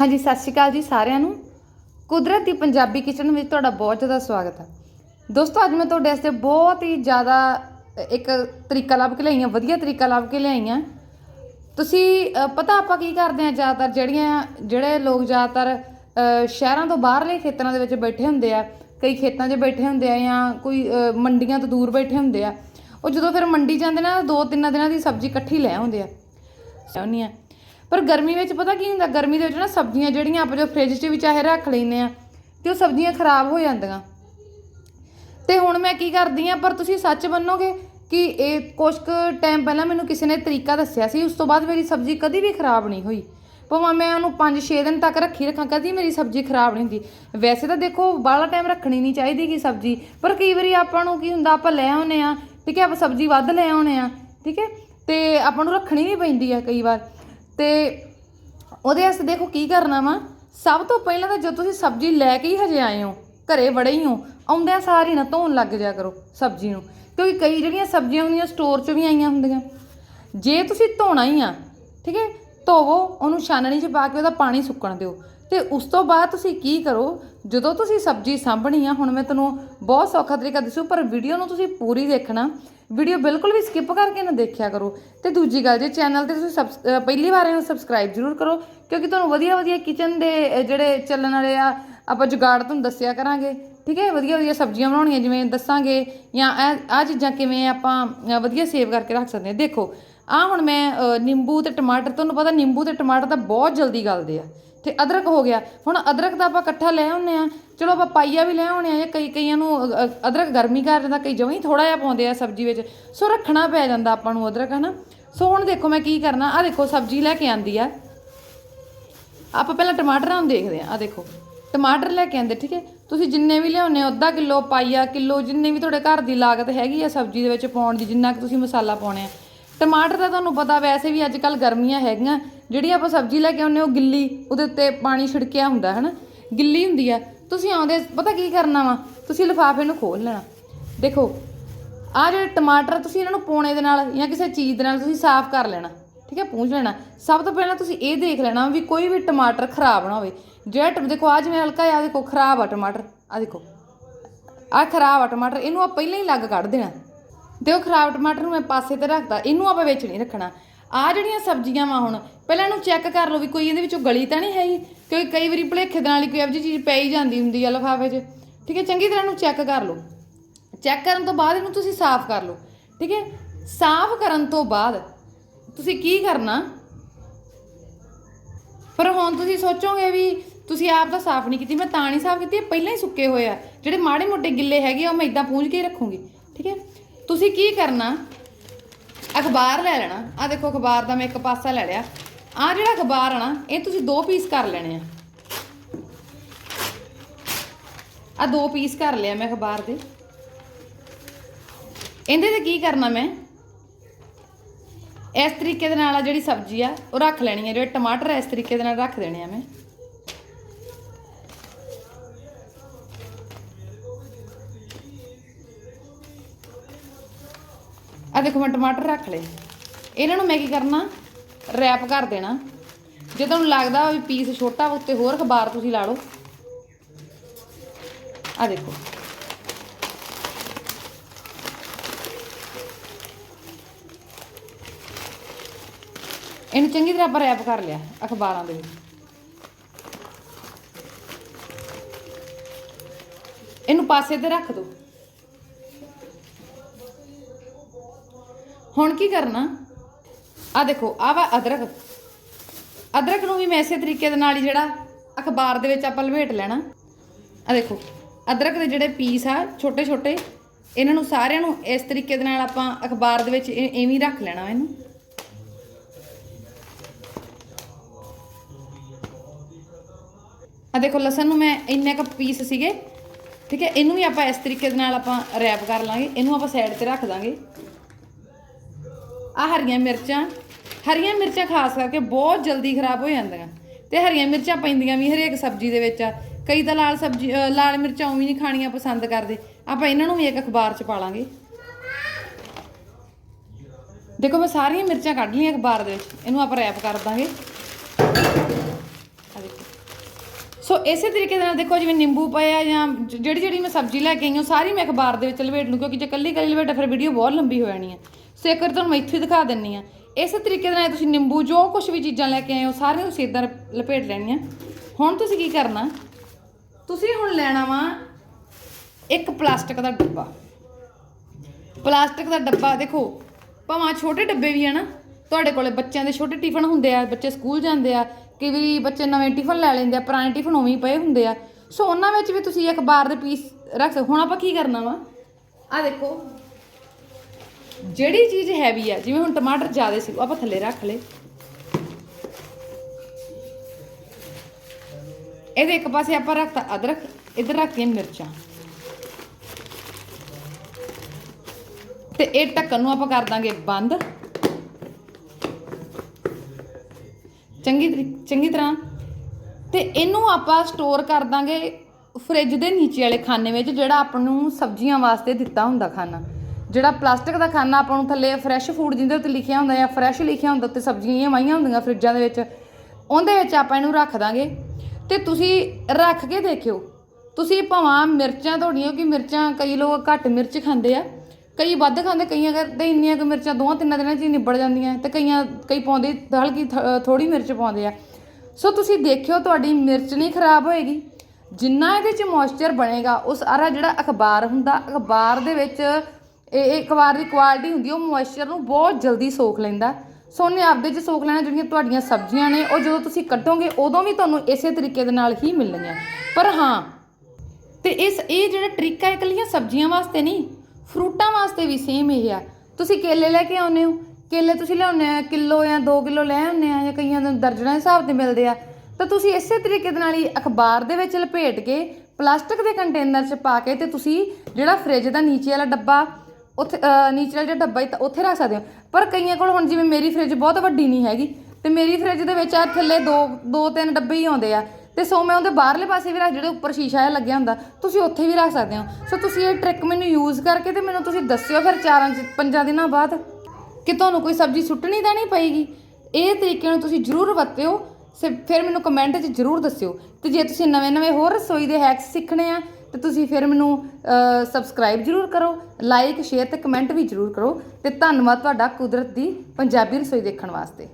ਹਾਂਜੀ, ਸਤਿ ਸ਼੍ਰੀ ਅਕਾਲ ਜੀ ਸਾਰਿਆਂ ਨੂੰ। ਕੁਦਰਤ ਦੀ ਪੰਜਾਬੀ ਕਿਚਨ ਵਿੱਚ ਤੁਹਾਡਾ ਬਹੁਤ ਜ਼ਿਆਦਾ ਸਵਾਗਤ ਹੈ। ਦੋਸਤੋ, ਅੱਜ ਮੈਂ ਤੁਹਾਡੇ ਵਾਸਤੇ ਬਹੁਤ ਹੀ ਜ਼ਿਆਦਾ ਇੱਕ ਤਰੀਕਾ ਲੱਭ ਕੇ ਲਿਆਈਆਂ, ਵਧੀਆ ਤਰੀਕਾ ਲੱਭ ਕੇ ਲਿਆਈਆਂ। ਤੁਸੀਂ ਪਤਾ ਆਪਾਂ ਕੀ ਕਰਦੇ ਹਾਂ ਜ਼ਿਆਦਾਤਰ? ਜਿਹੜੀਆਂ, ਜਿਹੜੇ ਲੋਕ ਜ਼ਿਆਦਾਤਰ ਸ਼ਹਿਰਾਂ ਤੋਂ ਬਾਹਰਲੇ ਖੇਤਰਾਂ ਦੇ ਵਿੱਚ ਬੈਠੇ ਹੁੰਦੇ ਆ, ਕਈ ਖੇਤਾਂ 'ਚ ਬੈਠੇ ਹੁੰਦੇ ਆ ਜਾਂ ਕੋਈ ਮੰਡੀਆਂ ਤੋਂ ਦੂਰ ਬੈਠੇ ਹੁੰਦੇ ਆ, ਉਹ ਜਦੋਂ ਫਿਰ ਮੰਡੀ ਜਾਂਦੇ ਨਾ, ਦੋ ਤਿੰਨ ਦਿਨਾਂ ਦੀ ਸਬਜ਼ੀ ਇਕੱਠੀ ਲੈ ਆਉਂਦੇ ਆ। ਚਾਹੁੰਦੀ ਆ ਪਰ ਗਰਮੀ ਵਿੱਚ ਪਤਾ ਕੀ ਹੁੰਦਾ, ਗਰਮੀ ਦੇ ਵਿੱਚ ਨਾ ਸਬਜ਼ੀਆਂ ਜਿਹੜੀਆਂ ਆਪਾਂ ਜੋ ਫ੍ਰਿਜ 'ਚ ਵੀ ਚਾਹੇ ਰੱਖ ਲੈਨੇ ਆ ਤੇ ਉਹ ਸਬਜ਼ੀਆਂ ਖਰਾਬ ਹੋ ਜਾਂਦੀਆਂ। ਤੇ ਹੁਣ ਮੈਂ ਕੀ ਕਰਦੀ ਆ ਪਰ ਤੁਸੀਂ ਸੱਚ ਮੰਨੋਗੇ ਕਿ ਇਹ ਕੁਛ ਕੁ ਟਾਈਮ ਪਹਿਲਾਂ ਮੈਨੂੰ ਕਿਸੇ ਨੇ ਤਰੀਕਾ ਦੱਸਿਆ ਸੀ, ਉਸ ਤੋਂ ਬਾਅਦ ਮੇਰੀ ਸਬਜ਼ੀ ਕਦੀ ਵੀ ਖਰਾਬ ਨਹੀਂ ਹੋਈ। ਭਾਵੇਂ ਮੈਂ ਉਹਨੂੰ 5-6 ਦਿਨ ਤੱਕ ਰੱਖੀ ਰੱਖਾਂ, ਕਦੀ ਮੇਰੀ ਸਬਜ਼ੀ ਖਰਾਬ ਨਹੀਂ ਹੁੰਦੀ। ਵੈਸੇ ਤਾਂ ਦੇਖੋ, ਬਾਹਲਾ ਟਾਈਮ ਰੱਖਣੀ ਨਹੀਂ ਚਾਹੀਦੀ ਕਿ ਸਬਜ਼ੀ, ਪਰ ਕਈ ਵਾਰੀ ਆਪਾਂ ਨੂੰ ਕੀ ਹੁੰਦਾ, ਆਪਾਂ ਲੈ ਆਉਨੇ ਆ ਠੀਕ ਹੈ, ਆਪਾਂ ਸਬਜ਼ੀ ਵੱਧ ਲੈ ਆਉਨੇ ਆ ਠੀਕ ਹੈ, ਤੇ ਆਪਾਂ ਨੂੰ ਰੱਖਣੀ ਵੀ ਪੈਂਦੀ ਆ ਕਈ ਵਾਰ। ਤੇ ਉਹਦੇ ਵਾਸਤੇ ਦੇਖੋ ਕੀ ਕਰਨਾ ਵਾ? ਸਭ ਤੋਂ ਪਹਿਲਾਂ ਤਾਂ ਜਦੋਂ ਤੁਸੀਂ ਸਬਜ਼ੀ ਲੈ ਕੇ ਹੀ ਹਜੇ ਆਏ ਹੋ, ਘਰੇ ਵੜੇ ਹੀ ਹੋ, ਆਉਂਦਿਆਂ ਸਾਰੀ ਨਾ ਧੋਣ ਲੱਗ ਜਾ ਕਰੋ ਸਬਜ਼ੀ ਨੂੰ, ਕਿਉਂਕਿ ਕਈ ਜਿਹੜੀਆਂ ਸਬਜ਼ੀਆਂ ਹੁੰਦੀਆਂ ਸਟੋਰ 'ਚ ਵੀ ਆਈਆਂ ਹੁੰਦੀਆਂ। ਜੇ ਤੁਸੀਂ ਧੋਣਾ ਹੀ ਆ, ਠੀਕ ਹੈ, ਧੋਵੋ, ਉਹਨੂੰ ਛਾਨਣੀ 'ਚ ਪਾ ਕੇ ਉਹਦਾ ਪਾਣੀ ਸੁੱਕਣ ਦਿਓ। ਤੇ ਉਸ ਤੋਂ ਬਾਅਦ ਤੁਸੀਂ ਕੀ ਕਰੋ, ਜਦੋਂ ਤੁਸੀਂ ਸਬਜ਼ੀ ਸਾਂਭਣੀ ਆ, ਹੁਣ ਮੈਂ ਤੁਹਾਨੂੰ ਬਹੁਤ ਸੌਖਾ ਤਰੀਕਾ ਦੱਸੂ ਪਰ ਵੀਡੀਓ ਨੂੰ ਤੁਸੀਂ ਪੂਰੀ ਦੇਖਣਾ। ਵੀਡੀਓ ਬਿਲਕੁਲ ਵੀ ਸਕਿਪ ਕਰਕੇ ਨਾ ਦੇਖਿਆ ਕਰੋ। ਤੇ ਦੂਜੀ ਗੱਲ, ਜੇ ਚੈਨਲ ਤੇ ਤੁਸੀਂ ਸਬਸ- ਪਹਿਲੀ ਵਾਰ ਆਏ ਹੋ ਸਬਸਕ੍ਰਾਈਬ ਜ਼ਰੂਰ ਕਰੋ, ਕਿਉਂਕਿ ਤੁਹਾਨੂੰ ਵਧੀਆ ਵਧੀਆ ਕਿਚਨ ਦੇ ਜਿਹੜੇ ਚੱਲਣ ਵਾਲੇ ਆ, ਆਪਾਂ ਜੁਗਾੜ ਤੁਹਾਨੂੰ ਦੱਸਿਆ ਕਰਾਂਗੇ। ਠੀਕ ਹੈ? ਵਧੀਆ ਵਧੀਆ ਸਬਜ਼ੀਆਂ ਬਣਾਉਣੀਆਂ, ਜਿਵੇਂ ਦੱਸਾਂਗੇ, ਜਾਂ ਆ ਚੀਜ਼ਾਂ ਕਿਵੇਂ ਆਪਾਂ ਵਧੀਆ ਸੇਵ ਕਰਕੇ ਰੱਖ ਸਕਦੇ ਹਾਂ। ਦੇਖੋ ਆ ਹੁਣ ਮੈਂ ਨਿੰਬੂ ਤੇ ਟਮਾਟਰ, ਤੁਹਾਨੂੰ ਪਤਾ ਨਿੰਬੂ ਤੇ ਟਮਾਟਰ ਤਾਂ ਬਹੁਤ ਜਲਦੀ ਗਲਦੇ ਆ। ਤੇ ਅਦਰਕ ਹੋ ਗਿਆ। ਹੁਣ ਅਦਰਕ ਤਾਂ ਆਪਾਂ ਇਕੱਠਾ ਲੈ ਆਉਂਦੇ ਆ ਚਲੋ ਆਪਾਂ ਪਾਈਆ ਵੀ ਲੈ ਆਉਣੇ ਆ ਜਾਂ ਕਈ ਕਈਆਂ ਨੂੰ ਅਦਰਕ ਗਰਮੀ ਕਰ ਦਿੰਦਾ, ਕਈ ਜਮਾਂ ਹੀ ਥੋੜਾ ਜਿਹਾ ਪਾਉਂਦੇ ਆ ਸਬਜ਼ੀ ਵਿੱਚ। ਸੋ ਰੱਖਣਾ ਪੈ ਜਾਂਦਾ ਆਪਾਂ ਨੂੰ ਅਦਰਕ, ਹਨਾ? ਸੋ ਹੁਣ ਦੇਖੋ ਮੈਂ ਕੀ ਕਰਨਾ। ਆ ਦੇਖੋ ਸਬਜ਼ੀ ਲੈ ਕੇ ਆਂਦੀ ਆ। ਆਪਾਂ ਪਹਿਲਾਂ ਟਮਾਟਰਾਂ ਨੂੰ ਦੇਖਦੇ ਆ ਆ ਦੇਖੋ, ਟਮਾਟਰ ਲੈ ਕੇ ਆਂਦੇ, ਠੀਕ ਹੈ? ਤੁਸੀਂ ਜਿੰਨੇ ਵੀ ਲਿਆਉਨੇ ਹੋ, ਅੱਧਾ ਕਿਲੋ ਪਾਈਆ, ਕਿਲੋ ਜਿੰਨੇ ਵੀ ਤੁਹਾਡੇ ਘਰ ਦੀ ਲਾਗਤ ਹੈਗੀ ਆ ਸਬਜ਼ੀ ਦੇ ਵਿੱਚ ਪਾਉਣ ਦੀ, ਜਿੰਨਾ ਕਿ ਤੁਸੀਂ ਮਸਾਲਾ ਪਾਉਣੇ ਆ। ਟਮਾਟਰ ਦਾ ਤੁਹਾਨੂੰ ਪਤਾ ਵੈਸੇ ਵੀ ਅੱਜ ਕੱਲ ਗਰਮੀਆਂ ਹੈਗੀਆਂ। ਜਿਹੜੀ ਆਪਾਂ ਸਬਜ਼ੀ ਲੈ ਕੇ ਆਉਂਦੇ ਉਹ ਗਿੱਲੀ, ਉਹਦੇ ਉੱਤੇ ਪਾਣੀ ਛਿੜਕਿਆ ਹੁੰਦਾ ਹੈ ਨਾ ਗਿੱਲੀ ਹੁੰਦੀ ਆ। ਤੁਸੀਂ ਆਉਂਦੇ, ਪਤਾ ਕੀ ਕਰਨਾ ਵਾ? ਤੁਸੀਂ ਲਿਫਾਫੇ ਨੂੰ ਖੋਲ ਲੈਣਾ। ਦੇਖੋ, ਆ ਜਿਹੜੇ ਟਮਾਟਰ ਤੁਸੀਂ ਇਹਨਾਂ ਨੂੰ ਪੋਣੇ ਦੇ ਨਾਲ ਜਾਂ ਕਿਸੇ ਚੀਜ਼ ਦੇ ਨਾਲ ਤੁਸੀਂ ਸਾਫ਼ ਕਰ ਲੈਣਾ, ਠੀਕ ਹੈ? ਪੂੰਝ ਲੈਣਾ। ਸਭ ਤੋਂ ਪਹਿਲਾਂ ਤੁਸੀਂ ਇਹ ਦੇਖ ਲੈਣਾ ਵੀ ਕੋਈ ਵੀ ਟਮਾਟਰ ਖਰਾਬ ਨਾ ਹੋਵੇ। ਜਿਹੜਾ ਟਮ- ਦੇਖੋ ਆ ਜਿਵੇਂ ਹਲਕਾ ਆ ਦੇਖੋ, ਖਰਾਬ ਆ ਟਮਾਟਰ। ਆ ਦੇਖੋ ਆ ਖਰਾਬ ਆ ਟਮਾਟਰ, ਇਹਨੂੰ ਆ ਪਹਿਲਾਂ ਹੀ ਲੱਗ ਕੱਢ ਦੇਣਾ। ਤੇ ਉਹ ਖਰਾਬ ਟਮਾਟਰ ਨੂੰ ਮੈਂ ਪਾਸੇ ਤੇ ਰੱਖਦਾ ਇਹਨੂੰ ਆਪਾਂ ਵਿੱਚ ਨਹੀਂ ਰੱਖਣਾ। ਆ ਜਿਹੜੀਆਂ ਸਬਜ਼ੀਆਂ ਵਾ ਹੁਣ, ਪਹਿਲਾਂ ਇਹਨੂੰ ਚੈੱਕ ਕਰ ਲਓ ਵੀ ਕੋਈ ਇਹਦੇ ਵਿੱਚੋਂ ਗਲੀ ਤਾਂ ਨਹੀਂ ਹੈਗੀ? ਕਿਉਂਕਿ ਕਈ ਵਾਰੀ ਭੁਲੇਖੇ ਦੇ ਨਾਲ ਹੀ ਕੋਈ ਇਹੋ ਜਿਹੀ ਚੀਜ਼ ਪੈ ਹੀ ਜਾਂਦੀ ਹੁੰਦੀ ਆ ਲਿਫਾਫੇ 'ਚ। ਠੀਕ ਹੈ, ਚੰਗੀ ਤਰ੍ਹਾਂ ਇਹਨੂੰ ਚੈੱਕ ਕਰ ਲਓ। ਚੈੱਕ ਕਰਨ ਤੋਂ ਬਾਅਦ ਇਹਨੂੰ ਤੁਸੀਂ ਸਾਫ਼ ਕਰ ਲਓ। ਠੀਕ ਹੈ, ਸਾਫ਼ ਕਰਨ ਤੋਂ ਬਾਅਦ ਤੁਸੀਂ ਕੀ ਕਰਨਾ? ਪਰ ਹੁਣ ਤੁਸੀਂ ਸੋਚੋਗੇ ਵੀ ਤੁਸੀਂ ਆਪ ਤਾਂ ਸਾਫ਼ ਨਹੀਂ ਕੀਤੀ, ਮੈਂ ਤਾਂ ਨਹੀਂ ਸਾਫ਼ ਕੀਤੀ ਪਹਿਲਾਂ ਹੀ ਸੁੱਕੇ ਹੋਏ ਆ। ਜਿਹੜੇ ਮਾੜੇ ਮੋਟੇ ਗਿੱਲੇ ਹੈਗੇ ਆ, ਉਹ ਮੈਂ ਇਦਾਂ ਪੂੰਝ ਕੇ ਹੀ ਰੱਖੂੰਗੀ। ਠੀਕ ਹੈ, ਤੁਸੀਂ ਕੀ ਕਰਨਾ? ਅਖਬਾਰ ਲੈ ਲੈਣਾ। ਆ ਦੇਖੋ ਅਖਬਾਰ ਦਾ ਮੈਂ ਇੱਕ ਪਾਸਾ ਲੈ ਲਿਆ। ਆ ਜਿਹੜਾ ਅਖਬਾਰ ਆ ਨਾ, ਇਹ ਤੁਸੀਂ ਦੋ ਪੀਸ ਕਰ ਲੈਣੇ ਆ। ਆ ਦੋ ਪੀਸ ਕਰ ਲਿਆ ਮੈਂ ਅਖਬਾਰ ਦੇ। ਇਹਦੇ ਤੇ ਕੀ ਕਰਨਾ ਮੈਂ? ਇਸ ਤਰੀਕੇ ਦੇ ਨਾਲ ਆ ਜਿਹੜੀ ਸਬਜ਼ੀ ਆ, ਉਹ ਰੱਖ ਲੈਣੀ ਆ। ਜਿਹੜੇ ਟਮਾਟਰ ਆ, ਇਸ ਤਰੀਕੇ ਦੇ ਨਾਲ ਰੱਖ ਦੇਣੇ ਆ ਮੈਂ। ਆ ਦੇਖੋ ਮੈਂ ਟਮਾਟਰ ਰੱਖ ਲਏ। ਇਹਨਾਂ ਨੂੰ ਮੈਂ ਕੀ ਕਰਨਾ? ਰੈਪ ਕਰ ਦੇਣਾ। ਜੇ ਤੁਹਾਨੂੰ ਲੱਗਦਾ ਵੀ ਪੀਸ ਛੋਟਾ ਵਾ, ਉੱਤੇ ਹੋਰ ਅਖਬਾਰ ਤੁਸੀਂ ਲਾ ਲਓ। ਆ ਦੇਖੋ। ਇਹਨੂੰ ਚੰਗੀ ਤਰ੍ਹਾਂ ਆਪਾਂ ਰੈਪ ਕਰ ਲਿਆ ਅਖਬਾਰਾਂ ਦੇ ਵਿੱਚ। ਇਹਨੂੰ ਪਾਸੇ ਤੇ ਰੱਖ ਦਿਓ ਹੁਣ ਕੀ ਕਰਨਾ? ਆ ਦੇਖੋ ਆ ਵਾ ਅਦਰਕ। ਅਦਰਕ ਨੂੰ ਵੀ ਮੈਂ ਇਸੇ ਤਰੀਕੇ ਦੇ ਨਾਲ ਹੀ ਜਿਹੜਾ ਅਖਬਾਰ ਦੇ ਵਿੱਚ ਆਪਾਂ ਲਪੇਟ ਲੈਣਾ। ਆ ਦੇਖੋ, ਅਦਰਕ ਦੇ ਜਿਹੜੇ ਪੀਸ ਆ ਛੋਟੇ ਛੋਟੇ ਇਹਨਾਂ ਨੂੰ ਸਾਰਿਆਂ ਨੂੰ ਇਸ ਤਰੀਕੇ ਦੇ ਨਾਲ ਆਪਾਂ ਅਖਬਾਰ ਦੇ ਵਿੱਚ ਇਹ- ਐਵੇਂ ਰੱਖ ਲੈਣਾ ਵਾ ਇਹਨੂੰ। ਆ ਦੇਖੋ, ਲਸਣ ਨੂੰ ਮੈਂ ਇੰਨੇ ਕ ਪੀਸ ਸੀਗੇ, ਠੀਕ ਹੈ? ਇਹਨੂੰ ਵੀ ਆਪਾਂ ਇਸ ਤਰੀਕੇ ਦੇ ਨਾਲ ਆਪਾਂ ਰੈਪ ਕਰ ਲਾਂਗੇ, ਇਹਨੂੰ ਆਪਾਂ ਸਾਈਡ ਤੇ ਰੱਖ ਦਾਂਗੇ। ਆ ਹਰੀਆਂ ਮਿਰਚਾਂ ਹਰੀਆਂ ਮਿਰਚਾਂ ਖਾਸ ਕਰਕੇ ਬਹੁਤ ਜਲਦੀ ਖਰਾਬ ਹੋ ਜਾਂਦੀਆਂ ਤੇ ਹਰੀਆਂ ਮਿਰਚਾਂ ਪੈਂਦੀਆਂ ਵੀ ਹਰੇਕ ਸਬਜ਼ੀ ਦੇ ਵਿੱਚ ਆ। ਕਈ ਤਾਂ ਲਾਲ ਸਬਜ਼ੀ ਲਾਲ ਮਿਰਚਾਂ ਉਵੇਂ ਨਹੀਂ ਖਾਣੀਆਂ ਪਸੰਦ ਕਰਦੇ। ਆਪਾਂ ਇਹਨਾਂ ਨੂੰ ਵੀ ਇੱਕ ਅਖਬਾਰ 'ਚ ਪਾ ਲਾਂਗੇ। ਦੇਖੋ ਮੈਂ ਸਾਰੀਆਂ ਮਿਰਚਾਂ ਕੱਢ ਲਈਆਂ ਅਖਬਾਰ ਦੇ ਵਿੱਚ, ਇਹਨੂੰ ਆਪਾਂ ਰੈਪ ਕਰ ਦਾਂਗੇ। ਸੋ ਇਸੇ ਤਰੀਕੇ ਦੇ ਨਾਲ ਦੇਖੋ ਜਿਵੇਂ ਨਿੰਬੂ ਪਏ ਆ ਜਾਂ ਜਿਹੜੀ ਜਿਹੜੀ ਮੈਂ ਸਬਜ਼ੀ ਲੈ ਕੇ ਆਈ ਹਾਂ, ਉਹ ਸਾਰੀ ਮੈਂ ਅਖਬਾਰ ਦੇ ਵਿੱਚ ਲਪੇਟ ਲੂੰ, ਕਿਉਂਕਿ ਜੇ ਕੱਲੀ ਕੱਲੀ ਲਪੇਟਾ, ਫਿਰ ਵੀਡੀਓ ਬਹੁਤ ਲੰਬੀ ਹੋ ਜਾਣੀ ਹੈ ਇੱਕ ਵਾਰ ਤੁਹਾਨੂੰ ਮੈਂ ਇੱਥੇ ਹੀ ਦਿਖਾ ਦਿੰਨੀ ਆ। ਇਸੇ ਤਰੀਕੇ ਦੇ ਨਾਲ ਤੁਸੀਂ ਨਿੰਬੂ, ਜੋ ਕੁਝ ਵੀ ਚੀਜ਼ਾਂ ਲੈ ਕੇ ਆਏ ਹੋ, ਸਾਰੀਆਂ ਤੁਸੀਂ ਇਦਾਂ ਲਪੇਟ ਲੈਣੀਆਂ। ਹੁਣ ਤੁਸੀਂ ਕੀ ਕਰਨਾ? ਤੁਸੀਂ ਹੁਣ ਲੈਣਾ ਵਾ ਇੱਕ ਪਲਾਸਟਿਕ ਦਾ ਡੱਬਾ। ਪਲਾਸਟਿਕ ਦਾ ਡੱਬਾ, ਦੇਖੋ, ਭਾਵੇਂ ਛੋਟੇ ਡੱਬੇ ਵੀ ਆ ਨਾ, ਤੁਹਾਡੇ ਕੋਲੇ ਬੱਚਿਆਂ ਦੇ ਛੋਟੇ ਟਿਫਨ ਹੁੰਦੇ ਆ, ਬੱਚੇ ਸਕੂਲ ਜਾਂਦੇ ਆ, ਕਈ ਵਾਰੀ ਬੱਚੇ ਨਵੇਂ ਟਿਫਨ ਲੈ ਲੈਂਦੇ ਆ, ਪੁਰਾਣੇ ਟਿਫਨ ਉਵੇਂ ਹੀ ਪਏ ਹੁੰਦੇ ਆ। ਸੋ ਉਹਨਾਂ ਵਿੱਚ ਵੀ ਤੁਸੀਂ ਅਖਬਾਰ ਦੇ ਪੀਸ ਰੱਖ ਸਕੋ ਹੁਣ ਆਪਾਂ ਕੀ ਕਰਨਾ ਵਾ? ਆ ਦੇਖੋ ਜਿਹੜੀ ਚੀਜ਼ ਹੈਵੀ ਆ, ਜਿਵੇਂ ਹੁਣ ਟਮਾਟਰ ਜ਼ਿਆਦਾ ਸੀ, ਉਹ ਆਪਾਂ ਥੱਲੇ ਰੱਖ ਲਏ। ਇਹਦੇ ਇੱਕ ਪਾਸੇ ਆਪਾਂ ਰੱਖਤਾ ਅਦਰਕ, ਇੱਧਰ ਰੱਖਤੀਆਂ ਮਿਰਚਾਂ। ਤੇ ਇਹ ਢੱਕਣ ਨੂੰ ਆਪਾਂ ਕਰ ਦਾਂਗੇ ਬੰਦ। ਚੰਗੀ ਤਰੀ- ਚੰਗੀ ਤਰ੍ਹਾਂ। ਤੇ ਇਹਨੂੰ ਆਪਾਂ ਸਟੋਰ ਕਰ ਦਾਂਗੇ ਫ੍ਰਿਜ ਦੇ ਨੀਚੇ ਵਾਲੇ ਖਾਨੇ ਵਿੱਚ, ਜਿਹੜਾ ਆਪਾਂ ਨੂੰ ਸਬਜ਼ੀਆਂ ਵਾਸਤੇ ਦਿੱਤਾ ਹੁੰਦਾ ਖਾਣਾ। ਜਿਹੜਾ ਪਲਾਸਟਿਕ ਦਾ ਖਾਨਾ ਆਪਾਂ ਨੂੰ ਥੱਲੇ ਫਰੈਸ਼ ਫੂਡ ਜਿਹਦੇ ਉੱਤੇ ਲਿਖਿਆ ਹੁੰਦਾ ਜਾਂ ਫਰੈਸ਼ ਲਿਖਿਆ ਹੁੰਦਾ, ਉੱਤੇ ਸਬਜ਼ੀਆਂ ਹੀ ਵਾਈਆਂ ਹੁੰਦੀਆਂ ਫਰਿੱਜਾਂ ਦੇ ਵਿੱਚ, ਉਹਦੇ ਵਿੱਚ ਆਪਾਂ ਇਹਨੂੰ ਰੱਖ ਦਾਂਗੇ। ਤੇ ਤੁਸੀਂ ਰੱਖ ਕੇ ਦੇਖਿਓ, ਤੁਸੀਂ ਭਾਵਾਂ ਮਿਰਚਾਂ ਤੁਹਾਡੀਆਂ, ਕਿ ਮਿਰਚਾਂ ਕਈ ਲੋਕ ਘੱਟ ਮਿਰਚ ਖਾਂਦੇ ਆ, ਕਈ ਵੱਧ ਖਾਂਦੇ, ਕਈਆਂ ਕਰਦੇ ਇੰਨੀਆਂ ਕੁ ਮਿਰਚਾਂ ਦੋਹਾਂ ਤਿੰਨਾਂ ਦਿਨਾਂ 'ਚ ਹੀ ਨਿਬੜ ਜਾਂਦੀਆਂ ਤੇ ਕਈਆਂ, ਕਈ ਪਾਉਂਦੇ ਹਲਕੀ ਥੋੜੀ ਮਿਰਚ ਪਾਉਂਦੇ ਆ। ਸੋ ਤੁਸੀਂ ਦੇਖਿਓ ਤੁਹਾਡੀ ਮਿਰਚ ਨਹੀਂ ਖਰਾਬ ਹੋਏਗੀ। ਜਿੰਨਾ ਇਹਦੇ 'ਚ ਮੋਇਸਚਰ ਬਣੇਗਾ ਉਸ ਸਾਰਾ ਜਿਹੜਾ ਅਖਬਾਰ ਹੁੰਦਾ, ਅਖਬਾਰ ਦੇ ਵਿੱਚ ਇਹ ਇਹ ਅਖਬਾਰ ਦੀ ਕੁਆਲਿਟੀ ਹੁੰਦੀ ਉਹ ਮੋਇਸਚਰ ਨੂੰ ਬਹੁਤ ਜਲਦੀ ਸੋਖ ਲੈਂਦਾ। ਸੋ ਉਹਨੇ ਆਪਦੇ 'ਚ ਸੋਖ ਲੈਣਾ, ਜਿਹੜੀਆਂ ਤੁਹਾਡੀਆਂ ਸਬਜ਼ੀਆਂ ਨੇ, ਉਹ ਜਦੋਂ ਤੁਸੀਂ ਕੱਟੋਗੇ ਉਦੋਂ ਵੀ ਤੁਹਾਨੂੰ ਇਸੇ ਤਰੀਕੇ ਦੇ ਨਾਲ ਹੀ ਮਿਲਣਗੀਆਂ ਪਰ ਹਾਂ, ਤੇ ਇਸ, ਇਹ ਜਿਹੜਾ ਟ੍ਰਿਕ ਹੈ ਇਕੱਲੀਆਂ ਸਬਜ਼ੀਆਂ ਵਾਸਤੇ ਨਹੀਂ ਫਰੂਟਾਂ ਵਾਸਤੇ ਵੀ ਸੇਮ ਇਹ ਆ। ਤੁਸੀਂ ਕੇਲੇ ਲੈ ਕੇ ਆਉਂਦੇ ਹੋ, ਕੇਲੇ ਤੁਸੀਂ ਲਿਆਉਂਦੇ ਆ ਕਿਲੋ ਜਾਂ 2 ਕਿਲੋ ਲੈ ਆਉਂਦੇ ਆ ਜਾਂ ਕਈਆਂ ਦੇ ਦਰਜਨਾਂ ਦੇ ਹਿਸਾਬ ਤੇ ਮਿਲਦੇ ਆ। ਤਾਂ ਤੁਸੀਂ ਇਸੇ ਤਰੀਕੇ ਦੇ ਨਾਲ ਹੀ ਅਖਬਾਰ ਦੇ ਵਿੱਚ ਲਪੇਟ ਕੇ, ਪਲਾਸਟਿਕ ਦੇ ਕੰਟੇਨਰ 'ਚ ਪਾ ਕੇ ਤੇ ਤੁਸੀਂ ਜਿਹੜਾ ਫ੍ਰਿਜ ਦਾ ਨੀਚੇ ਵਾਲਾ ਡੱਬਾ ਉੱਥੇ ਅਹ, ਨੀਚੇ ਜਿਹੜਾ ਡੱਬਾ ਹੀ ਤਾਂ ਉੱਥੇ ਰੱਖ ਸਕਦੇ ਹੋ ਪਰ ਕਈਆਂ ਕੋਲ ਹੁਣ ਜਿਵੇਂ ਮੇਰੀ ਫ੍ਰਿਜ ਬਹੁਤ ਵੱਡੀ ਨਹੀਂ ਹੈਗੀ ਤੇ ਮੇਰੀ ਫ੍ਰਿਜ ਦੇ ਵਿੱਚ ਆ ਥੱਲੇ ਦੋ ਦੋ ਤਿੰਨ ਡੱਬੇ ਹੀ ਆਉਂਦੇ ਆ। ਤੇ ਸੋ ਮੈਂ ਉਹਦੇ ਬਾਹਰਲੇ ਪਾਸੇ ਵੀ ਰੱਖ ਜਿਹੜੇ ਉੱਪਰ ਸ਼ੀਸ਼ਾ ਜਿਹਾ ਲੱਗਿਆ ਹੁੰਦਾ ਤੁਸੀਂ ਉੱਥੇ ਵੀ ਰੱਖ ਸਕਦੇ ਹੋ। ਸੋ ਤੁਸੀਂ ਇਹ ਟ੍ਰਿਕ ਮੈਨੂੰ ਯੂਜ਼ ਕਰਕੇ ਤੇ ਮੈਨੂੰ ਤੁਸੀਂ ਦੱਸਿਓ ਫਿਰ ਚਾਰਾਂ ਚ- ਪੰਜਾਂ ਦਿਨਾਂ ਬਾਅਦ ਕਿ ਤੁਹਾਨੂੰ ਕੋਈ ਸਬਜ਼ੀ ਸੁੱਟਣੀ ਤਾਂ ਨਹੀਂ ਪਏਗੀ। ਇਹ ਤਰੀਕੇ ਨੂੰ ਤੁਸੀਂ ਜ਼ਰੂਰ ਵਰਤਿਓ ਸੇ ਫਿਰ ਮੈਨੂੰ ਕਮੈਂਟ 'ਚ ਜ਼ਰੂਰ ਦੱਸਿਓ। ਤੇ ਜੇ ਤੁਸੀਂ ਨਵੇਂ-ਨਵੇਂ ਹੋਰ ਰਸੋਈ ਦੇ ਹੈਕਸ ਸਿੱਖਣੇ ਆ ਤੇ ਤੁਸੀਂ ਫਿਰ ਮੈਨੂੰ ਸਬਸਕ੍ਰਾਈਬ ਜ਼ਰੂਰ ਕਰੋ ਲਾਈਕ ਸ਼ੇਅਰ ਤੇ ਕਮੈਂਟ ਵੀ ਜ਼ਰੂਰ ਕਰੋ ਤੇ ਧੰਨਵਾਦ ਤੁਹਾਡਾ ਕੁਦਰਤ ਦੀ ਪੰਜਾਬੀ ਰਸੋਈ ਦੇਖਣ ਵਾਸਤੇ।